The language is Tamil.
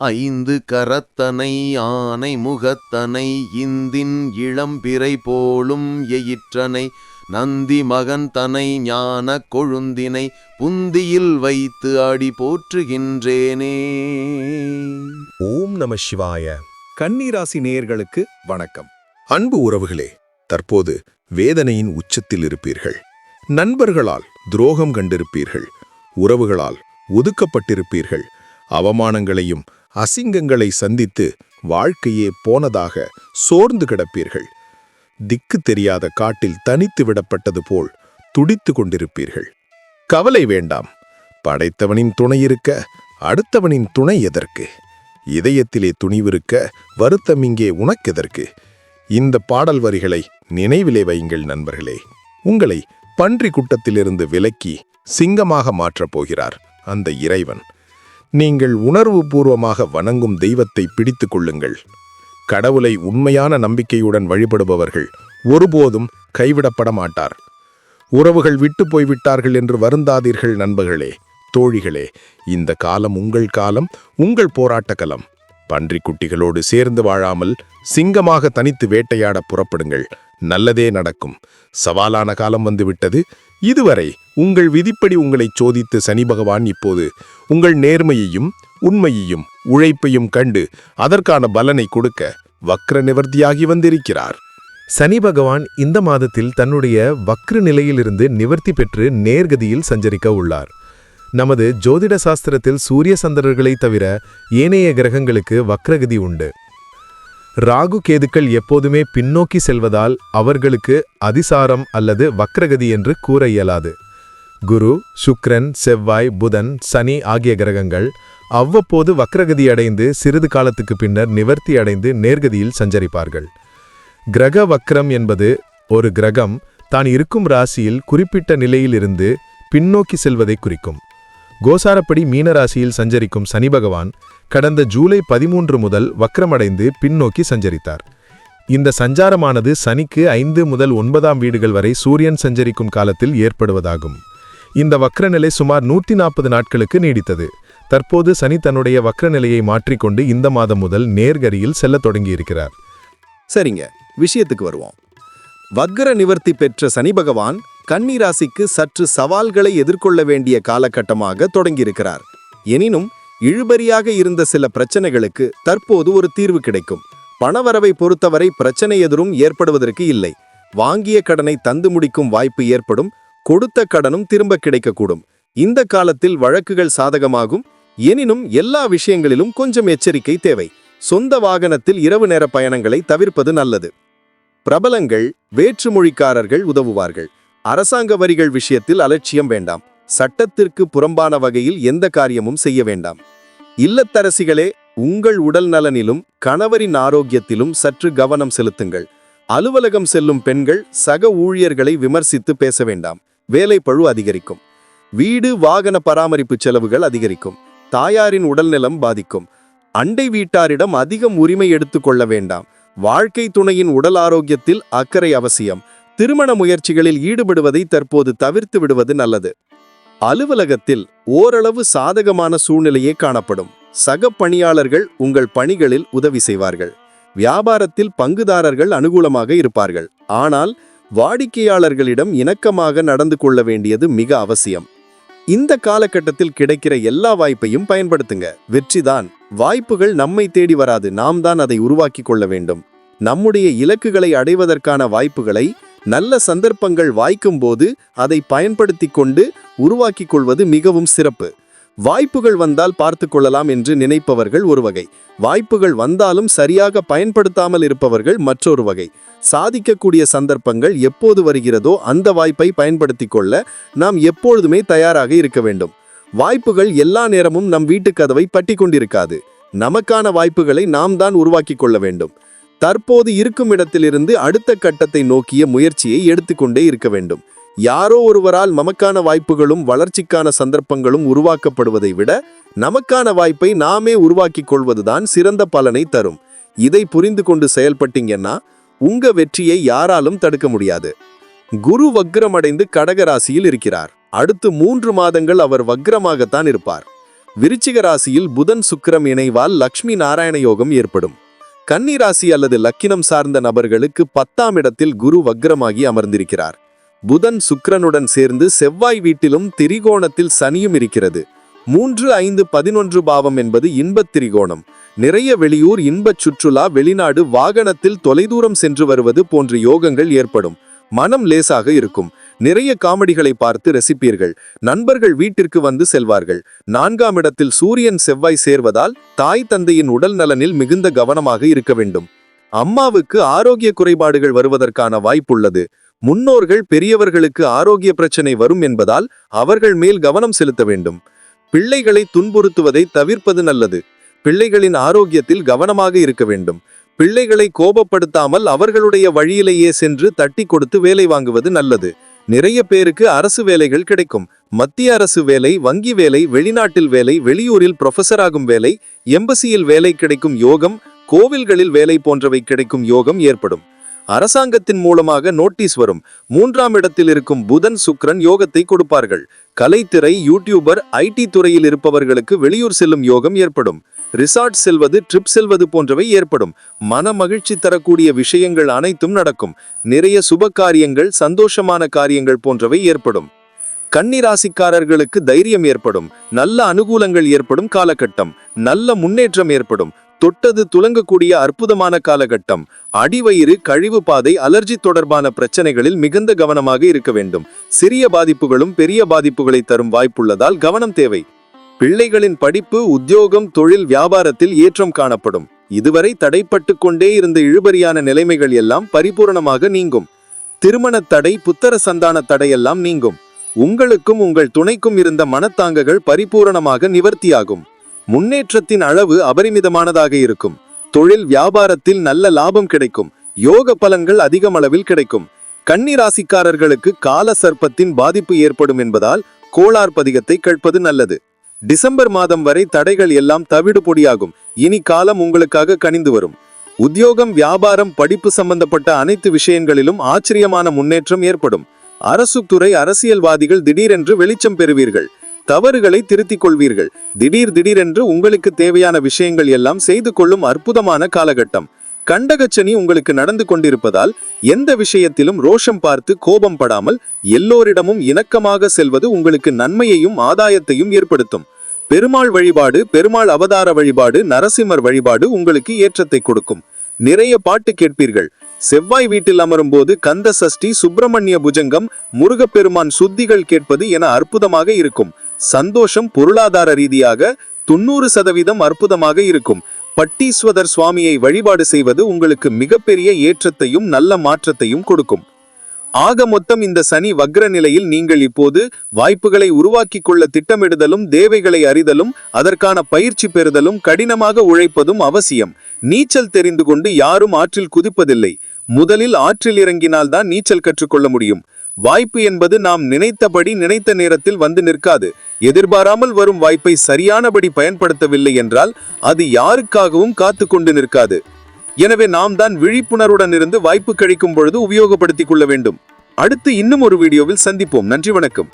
ஐந்து கரத்தனை ஆனை முகத்தனை இந்தின் இளம்பிறை போலும் எயிற்றனை நந்தி மகன் தனை ஞான கொழுந்தினை புந்தியில் வைத்து அடி போற்றுகின்றேனே. ஓம் நம சிவாய. கன்னிராசி நேயர்களுக்கு வணக்கம். அன்பு உறவுகளே தற்போது வேதனையின் உச்சத்தில் இருப்பீர்கள். நண்பர்களால் துரோகம் கண்டிருப்பீர்கள். உறவுகளால் ஒதுக்கப்பட்டிருப்பீர்கள். அவமானங்களையும் அசிங்கங்களை சந்தித்து வாழ்க்கையே போனதாக சோர்ந்து கிடப்பீர்கள். திக்கு தெரியாத காட்டில் தனித்து விடப்பட்டது போல் துடித்து கொண்டிருப்பீர்கள். கவலை வேண்டாம். படைத்தவனின் துணை இருக்க அடுத்தவனின் துணை எதற்கு? இதயத்திலே துணிவிருக்க வருத்தம் இங்கே உனக்கெதற்கு? இந்த பாடல் வரிகளை நினைவிலே வையுங்கள் நண்பர்களே. உங்களை பன்றி குட்டத்திலிருந்து விலக்கி சிங்கமாக மாற்றப் போகிறார் அந்த இறைவன். நீங்கள் உணர்வுபூர்வமாக வணங்கும் தெய்வத்தை பிடித்து கொள்ளுங்கள். கடவுளை உண்மையான நம்பிக்கையுடன் வழிபடுபவர்கள் ஒருபோதும் கைவிடப்பட மாட்டார். உறவுகள் விட்டு போய்விட்டார்கள் என்று வருந்தாதீர்கள் நண்பர்களே தோழிகளே இந்த காலம் உங்கள் காலம் உங்கள் போராட்ட களம் பன்றிக்குட்டிகளோடு சேர்ந்து வாழாமல் சிங்கமாக தனித்து வேட்டையாட புறப்படுங்கள். நல்லதே நடக்கும். சவாலான காலம் வந்துவிட்டது. இதுவரை உங்கள் விதிப்படி உங்களை சோதித்து சனி பகவான் இப்போது உங்கள் நேர்மையையும் உண்மையையும் உழைப்பையும் கண்டு அதற்கான பலனை கொடுக்க வக்ர நிவர்த்தியாகி வந்திருக்கிறார். சனி பகவான் இந்த மாதத்தில் தன்னுடைய வக்ர நிலையிலிருந்து நிவர்த்தி பெற்று நேர்கதியில் சஞ்சரிக்க உள்ளார். நமது ஜோதிட சாஸ்திரத்தில் சூரிய சந்திரர்களை தவிர ஏனைய கிரகங்களுக்கு வக்ரகதி உண்டு. ராகு கேதுக்கள் எப்போதுமே பின்னோக்கி செல்வதால் அவர்களுக்கு அதிசாரம் அல்லது வக்ரகதி என்று கூற இயலாது. குரு சுக்ரன் செவ்வாய் புதன் சனி ஆகிய கிரகங்கள் அவ்வப்போது வக்ரகதி அடைந்து சிறிது காலத்துக்கு பின்னர் நிவர்த்தி அடைந்து நேர்கதியில் சஞ்சரிப்பார்கள். கிரக வக்ரம் என்பது ஒரு கிரகம் தான் இருக்கும் ராசியில் குறிப்பிட்ட நிலையிலிருந்து பின்னோக்கி செல்வதை குறிக்கும். கோசாரப்படி மீனராசியில் சஞ்சரிக்கும் சனி பகவான் கடந்த ஜூலை பதிமூன்று முதல் வக்ரமடைந்து பின்னோக்கி சஞ்சரித்தார். இந்த சஞ்சாரமானது சனிக்கு ஐந்து முதல் ஒன்பதாம் வீடுகள் வரை சூரியன் சஞ்சரிக்கும் காலத்தில் ஏற்படுவதாகும். இந்த வக்ரநிலை சுமார் நூற்றி நாற்பது நாட்களுக்கு நீடித்தது. தற்போது சனி தன்னுடைய வக்ரநிலையை மாற்றிக்கொண்டு இந்த மாதம் முதல் நேர்கரியில் செல்ல தொடங்கியிருக்கிறார். சரிங்க விஷயத்துக்கு வருவோம். வக்ர நிவர்த்தி பெற்ற சனி பகவான் கன்னிராசிக்கு சற்று சவால்களை எதிர்கொள்ள வேண்டிய காலகட்டமாக தொடங்கியிருக்கிறார். எனினும் இழுபறியாக இருந்த சில பிரச்சனைகளுக்கு தற்போது ஒரு தீர்வு கிடைக்கும். பணவரவை பொறுத்தவரை பிரச்சனை எதிரும் ஏற்படுவதற்கு இல்லை. வாங்கிய கடனை தந்து முடிக்கும் வாய்ப்பு ஏற்படும் கொடுத்த கடனும் திரும்ப கிடைக்கக்கூடும். இந்த காலத்தில் வழக்குகள் சாதகமாகும் எனினும் எல்லா விஷயங்களிலும் கொஞ்சம் எச்சரிக்கை தேவை. சொந்த வாகனத்தில் இரவு நேர பயணங்களை தவிர்ப்பது நல்லது. பிரபலங்கள் வேற்றுமொழிக்காரர்கள் உதவுவார்கள். அரசாங்க வரிகள் விஷயத்தில் அலட்சியம் வேண்டாம். சட்டத்திற்கு புறம்பான வகையில் எந்த காரியமும் செய்ய வேண்டாம். இல்லத்தரசிகளே உங்கள் உடல் நலனிலும் கணவரின் ஆரோக்கியத்திலும் சற்று கவனம் செலுத்துங்கள். அலுவலகம் செல்லும் பெண்கள் சக ஊழியர்களை விமர்சித்து பேச வேண்டாம். வேலை பழு அதிகரிக்கும். வீடு வாகன பராமரிப்பு செலவுகள் அதிகரிக்கும். தாயாரின் உடல்நலம் பாதிக்கும். அண்டை வீட்டாரிடம் அதிகம் உரிமை எடுத்துக்கொள்ள வேண்டாம். வாழ்க்கை துணையின் உடல் ஆரோக்கியத்தில் அக்கறை அவசியம். திருமண முயற்சிகளில் ஈடுபடுவதை தற்போது தவிர்த்து விடுவது நல்லது. அலுவலகத்தில் ஓரளவு சாதகமான சூழ்நிலையே காணப்படும். சக பணியாளர்கள் உங்கள் பணிகளில் உதவி செய்வார்கள். வியாபாரத்தில் பங்குதாரர்கள் அனுகூலமாக இருப்பார்கள். ஆனால் வாடிக்கையாளர்களிடம் இணக்கமாக நடந்து கொள்ள வேண்டியது மிக அவசியம். இந்த காலகட்டத்தில் கிடைக்கிற எல்லா வாய்ப்பையும் பயன்படுத்துங்க. வெற்றிதான் வாய்ப்புகள் நம்மை தேடி வராது. நாம் தான் அதை உருவாக்கி கொள்ள வேண்டும். நம்முடைய இலக்குகளை அடைவதற்கான வாய்ப்புகளை நல்ல சந்தர்ப்பங்கள் வாய்க்கும் போது அதை பயன்படுத்தி கொண்டு உருவாக்கிக் கொள்வது மிகவும் சிறப்பு. வாய்ப்புகள் வந்தால் பார்த்து கொள்ளலாம் என்று நினைப்பவர்கள் ஒரு வகை. வாய்ப்புகள் வந்தாலும் சரியாக பயன்படுத்தாமல் இருப்பவர்கள் மற்றொரு வகை. சாதிக்கக்கூடிய சந்தர்ப்பங்கள் எப்போது வருகிறதோ அந்த வாய்ப்பை பயன்படுத்தி கொள்ள நாம் எப்பொழுதுமே தயாராக இருக்க வேண்டும். வாய்ப்புகள் எல்லா நேரமும் நம் வீட்டு கதவை பட்டி கொண்டிருக்காது. நமக்கான வாய்ப்புகளை நாம் தான் உருவாக்கி கொள்ள வேண்டும். தற்போது இருக்கும் இடத்திலிருந்து அடுத்த கட்டத்தை நோக்கிய முயற்சியை எடுத்துக்கொண்டே இருக்க வேண்டும். யாரோ ஒருவரால் நமக்கான வாய்ப்புகளும் வளர்ச்சிக்கான சந்தர்ப்பங்களும் உருவாக்கப்படுவதை விட நமக்கான வாய்ப்பை நாமே உருவாக்கிக் கொள்வதுதான் சிறந்த பலனை தரும். இதை புரிந்து கொண்டு செயல்பட்டீங்கன்னா உங்க வெற்றியை யாராலும் தடுக்க முடியாது. குரு வக்ரமடைந்து கடகராசியில் இருக்கிறார். அடுத்து மூன்று மாதங்கள் அவர் வக்ரமாகத்தான் இருப்பார். விருச்சிக ராசியில் புதன் சுக்கரம் இணைவால் லக்ஷ்மி நாராயண யோகம் ஏற்படும். கன்னிராசி அல்லது லக்கினம் சார்ந்த நபர்களுக்கு பத்தாம் இடத்தில் குரு வக்ரமாகி அமர்ந்திருக்கிறார். புதன் சுக்கிரனுடன் சேர்ந்து செவ்வாய் வீட்டிலும் திரிகோணத்தில் சனியும் இருக்கிறது. மூன்று ஐந்து பதினொன்று பாவம் என்பது இன்பத் திரிகோணம். நிறைய வெளியூர் இன்பச் சுற்றுலா வெளிநாடு வாகனத்தில் தொலைதூரம் சென்று வருவது போன்ற யோகங்கள் ஏற்படும். மனம் லேசாக இருக்கும். நிறைய காமெடிகளை பார்த்து ரசிப்பீர்கள். நண்பர்கள் வீட்டிற்கு வந்து செல்வார்கள். நான்காம் இடத்தில் சூரியன் செவ்வாய் சேர்வதால் தாய் தந்தையின் உடல் நலனில் மிகுந்த கவனமாக இருக்க வேண்டும். அம்மாவுக்கு ஆரோக்கிய குறைபாடுகள் வருவதற்கான வாய்ப்புள்ளது. முன்னோர்கள் பெரியவர்களுக்கு ஆரோக்கிய பிரச்சனை வரும் என்பதால் அவர்கள் மேல் கவனம் செலுத்த வேண்டும். பிள்ளைகளை துன்புறுத்துவதை தவிர்ப்பது நல்லது. பிள்ளைகளின் ஆரோக்கியத்தில் கவனமாக இருக்க வேண்டும். பிள்ளைகளை கோபப்படுத்தாமல் அவர்களுடைய வழியிலேயே சென்று தட்டி கொடுத்து வேலை வாங்குவது நல்லது. நிறைய பேருக்கு அரசு வேலைகள் கிடைக்கும். மத்திய அரசு வேலை வங்கி வேலை வெளிநாட்டில் வேலை வெளியூரில் ப்ரொஃபஸர் ஆகும் வேலை எம்பசியில் வேலை கிடைக்கும் யோகம் கோவில்களில் வேலை போன்றவை கிடைக்கும் யோகம் ஏற்படும். அரசாங்கத்தின் மூலமாக நோட்டீஸ் வரும். மூன்றாம் இடத்தில் இருக்கும் புதன் சுக்ரன் யோகத்தை கொடுப்பார்கள். கலைத்திரை யூடியூபர் ஐடி துறையில் இருப்பவர்களுக்கு வெளியூர் செல்லும் யோகம் ஏற்படும். ரிசார்ட் செல்வது ட்ரிப் செல்வது போன்றவை ஏற்படும். மன மகிழ்ச்சி தரக்கூடிய விஷயங்கள் அனைத்தும் நடக்கும். நிறைய சுப காரியங்கள் சந்தோஷமான காரியங்கள் போன்றவை ஏற்படும். கன்னிராசிக்காரர்களுக்கு தைரியம் ஏற்படும். நல்ல அனுகூலங்கள் ஏற்படும் காலகட்டம். நல்ல முன்னேற்றம் ஏற்படும். தொட்டது துலங்கக்கூடிய அற்புதமான காலகட்டம். அடிவயிறு கழிவு பாதை அலர்ஜி தொடர்பான பிரச்சனைகளில் மிகுந்த கவனமாக இருக்க வேண்டும். சிறிய பாதிப்புகளும் பெரிய பாதிப்புகளை தரும் வாய்ப்புள்ளதால் கவனம் தேவை. பிள்ளைகளின் படிப்பு உத்தியோகம் தொழில் வியாபாரத்தில் ஏற்றம் காணப்படும். இதுவரை தடைப்பட்டு கொண்டே இருந்த இழுபறியான நிலைமைகள் எல்லாம் பரிபூரணமாக நீங்கும். திருமண தடை புத்தர சந்தான தடையெல்லாம் நீங்கும். உங்களுக்கும் உங்கள் துணைக்கும் இருந்த மனத்தாங்கங்கள் பரிபூரணமாக நிவர்த்தியாகும். முன்னேற்றத்தின் அளவு அபரிமிதமானதாக இருக்கும். தொழில் வியாபாரத்தில் நல்ல லாபம் கிடைக்கும். யோக பலன்கள் அதிகம் அளவில் கிடைக்கும். கன்னி ராசிக்காரர்களுக்கு கால சர்ப்பத்தின் பாதிப்பு ஏற்படும் என்பதால் கோளார் பதிகத்தை கேட்பது நல்லது. டிசம்பர் மாதம் வரை தடைகள் எல்லாம் தவிடு பொடியாகும். இனி காலம் உங்களுக்காக கனிந்து வரும். உத்தியோகம் வியாபாரம் படிப்பு சம்பந்தப்பட்ட அனைத்து விஷயங்களிலும் ஆச்சரியமான முன்னேற்றம் ஏற்படும். அரசு துறை அரசியல்வாதிகள் திடீரென்று வெளிச்சம் பெறுவீர்கள். தவறுகளை திருத்திக் கொள்வீர்கள். திடீர் திடீரென்று உங்களுக்கு தேவையான விஷயங்கள் எல்லாம் செய்து கொள்ளும் அற்புதமான காலகட்டம். கண்டகச்சனி உங்களுக்கு நடந்து கொண்டிருப்பதால் எந்த விஷயத்திலும் ரோஷம் பார்த்து கோபம் படாமல் எல்லோரிடமும் இணக்கமாக செல்வது உங்களுக்கு நன்மையையும் ஆதாயத்தையும் ஏற்படுத்தும். பெருமாள் வழிபாடு பெருமாள் அவதார வழிபாடு நரசிம்மர் வழிபாடு உங்களுக்கு ஏற்றத்தை கொடுக்கும். நிறைய பாட்டு கேட்பீர்கள். செவ்வாய் வீட்டில் அமரும் போது கந்த சஷ்டி சுப்பிரமணிய புஜங்கம் முருகப்பெருமான் சுத்திகள் கேட்பது என அற்புதமாக இருக்கும். சந்தோஷம் பொருளாதார ரீதியாக தொண்ணூறு சதவீதம் அற்புதமாக இருக்கும். பட்டீஸ்வதர் சுவாமியை வழிபாடு செய்வது உங்களுக்கு மிகப்பெரிய ஏற்றத்தையும் நல்ல மாற்றத்தையும் கொடுக்கும். ஆக மொத்தம் இந்த சனி வக்ர நிலையில் நீங்கள் இப்போது வாய்ப்புகளை உருவாக்கிக் கொள்ள திட்டமிடுதலும் தேவைகளை அறிதலும் அதற்கான பயிற்சி பெறுதலும் கடினமாக உழைப்பதும் அவசியம். நீச்சல் தெரிந்து கொண்டு யாரும் ஆற்றில் குதிப்பதில்லை. முதலில் ஆற்றில் இறங்கினால்தான் நீச்சல் கற்றுக்கொள்ள முடியும். வாய்ப்பு என்பது நாம் நினைத்தபடி நினைத்த நேரத்தில் வந்து நிற்காது. எதிர்பாராமல் வரும் வாய்ப்பை சரியானபடி பயன்படுத்தவில்லை என்றால் அது யாருக்காகவும் காத்து கொண்டு நிற்காது. எனவே நாம் தான் விழிப்புணர்வுடன் இருந்து வாய்ப்பு கிடைக்கும் பொழுது உபயோகப்படுத்திக் கொள்ள வேண்டும். அடுத்து இன்னும் ஒரு வீடியோவில் சந்திப்போம். நன்றி வணக்கம்.